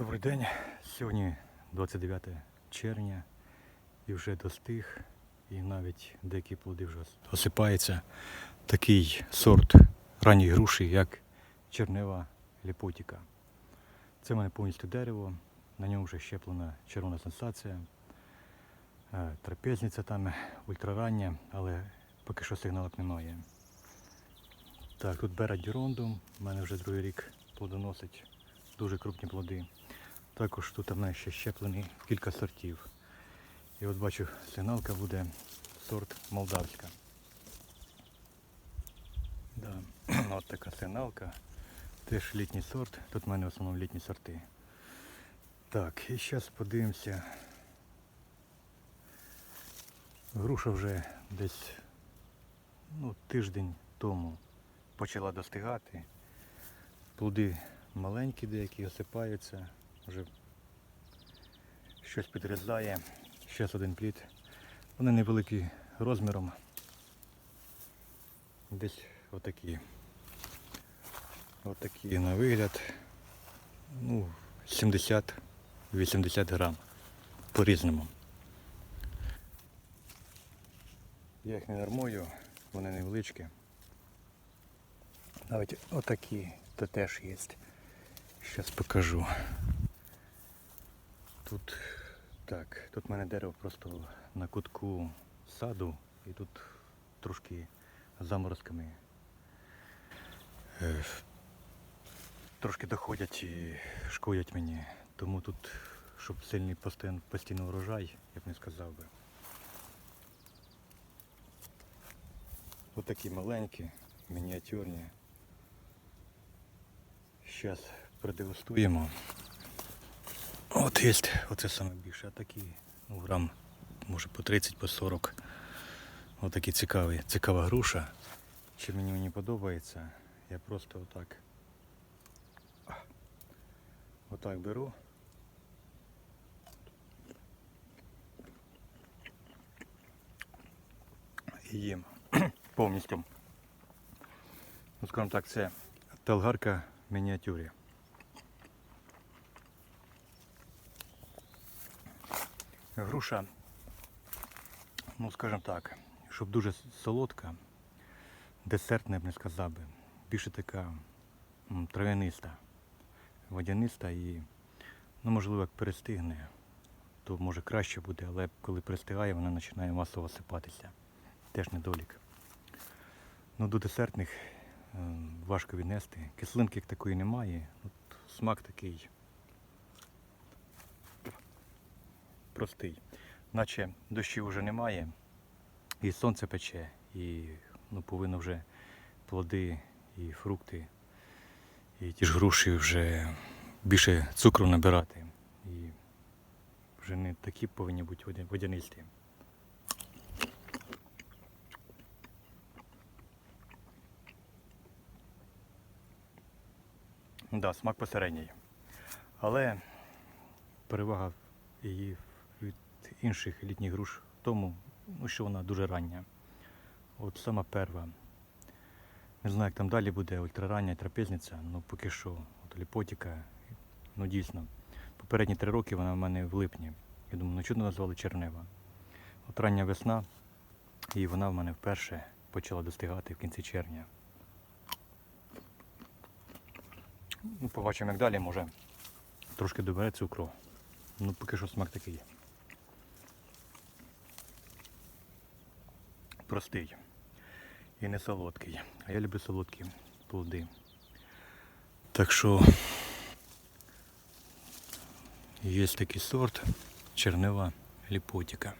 Добрий день. Сьогодні 29 червня і вже достиг, і навіть деякі плоди вже осипаються. Такий сорт ранньої груші, як чернева ліпотіка. Це в мене повністю дерево, на ньому вже щеплена червона сенсація. Е, Трапезниця там ультрарання, але поки що сигналок немає. Так, тут бера дюрондум, в мене вже другий рік плодоносить дуже крупні плоди. Також тут в мене ще щеплені кілька сортів. І от бачу, сигналка буде сорт молдавська. Да. от така сигналка. Теж літній сорт. Тут в мене в основному літні сорти. Так, і зараз подивимося. Груша вже десь ну, тиждень тому почала достигати. Плоди маленькі деякі осипаються, вже щось підрізає. Ще один плід. Вони невеликі розміром. Десь отакі. Отакі на вигляд. Ну, 70-80 грам по-різному. Я їх не нормую, вони невеличкі. Навіть отакі то теж є. Зараз покажу. Тут так, тут в мене дерево просто на кутку саду і тут трошки заморозками. е, Трошки доходять і шкодять мені. Тому тут, щоб сильний постійний, урожай, я б не сказав би. Ось такі маленькі, мініатюрні. Зараз продегустуємо. От є, оце саме більше, а такі ну, грам, може по 30, по 40. Ось такі цікаві, цікава груша. Чи мені мені подобається, я просто отак. Отак беру. І їм повністю. Ну, скажімо так, це талгарка в мініатюрі. Груша, ну скажімо так, щоб дуже солодка, десертна, я б не сказав би. Більше така м, трав'яниста, водяниста і, ну можливо, як перестигне, то може краще буде, але коли перестигає, вона починає масово сипатися. Теж недолік. Ну, до десертних е, важко віднести. Кислинки як такої немає. От смак такий простий. Наче дощів вже немає, і сонце пече, і ну, повинно вже плоди і фрукти, і ті ж груші вже більше цукру набирати. І вже не такі повинні бути водя- водянисті. Да, смак посередній. Але перевага її інших літніх груш в тому, ну, що вона дуже рання. От сама перва. Не знаю, як там далі буде ультрарання трапезниця, ну поки що от ліпотіка, ну дійсно. Попередні три роки вона в мене в липні. Я думаю, ну чудо назвали чернева. От рання весна, і вона в мене вперше почала достигати в кінці червня. Ну, побачимо, як далі може. Трошки добере цукру. Ну, поки що смак такий. Простий. І не солодкий. А я люблю солодкі плоди. Так що є такий сорт чернева ліпотіка.